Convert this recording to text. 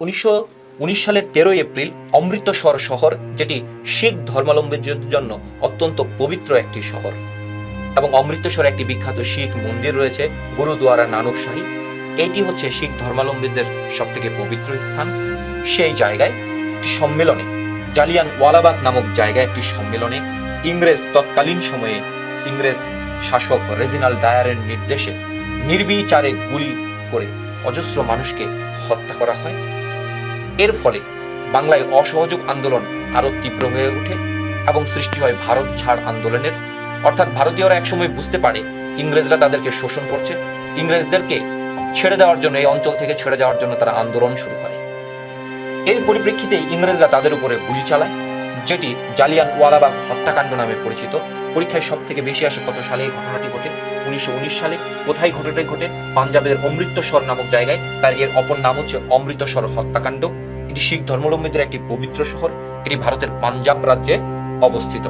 উনিশশো উনিশ সালের তেরোই এপ্রিল অমৃতসর শহর, যেটি শিখ ধর্মাবলম্বীদের জন্য অত্যন্ত পবিত্র একটি শহর। এবং অমৃতসরে একটি বিখ্যাত শিখ মন্দির রয়েছে, গুরুদুয়ারা নানক শাহী। এটি হচ্ছে শিখ ধর্মাবলম্বীদের সব থেকে পবিত্র স্থান। সেই জায়গায় একটি সম্মেলনে জালিয়ান ওয়ালাবাগ নামক জায়গায় একটি সম্মেলনে ইংরেজ তৎকালীন সময়ে ইংরেজ শাসক রেজিনাল ডায়ারের নির্দেশে নির্বিচারে গুলি করে অজস্র মানুষকে হত্যা করা হয়। এর ফলে বাংলায় অসহযোগ আন্দোলন আরও তীব্র হয়ে ওঠে এবং সৃষ্টি হয় ভারত ছাড় আন্দোলনের। অর্থাৎ ভারতীয়রা একসময় বুঝতে পারে ইংরেজরা তাদেরকে শোষণ করছে। ইংরেজদেরকে ছেড়ে দেওয়ার জন্য, এই অঞ্চল থেকে ছেড়ে যাওয়ার জন্য তারা আন্দোলন শুরু করে। এর পরিপ্রেক্ষিতে ইংরেজরা তাদের উপরে গুলি চালায়, যেটি জালিয়ান ওয়ালাবাগ হত্যাকাণ্ড নামে পরিচিত। পরীক্ষায় সব থেকে বেশি আসে কত সালে এই ঘটনাটি ঘটে। উনিশশো উনিশ সালে কোথায় ঘটনাটি ঘটে? পাঞ্জাবের অমৃতসর নামক জায়গায়। তার এর অপর নাম হচ্ছে অমৃতসর হত্যাকাণ্ড। এটি শিখ ধর্মাবলম্বীদের একটি পবিত্র শহর। এটি ভারতের পাঞ্জাব রাজ্যে অবস্থিত।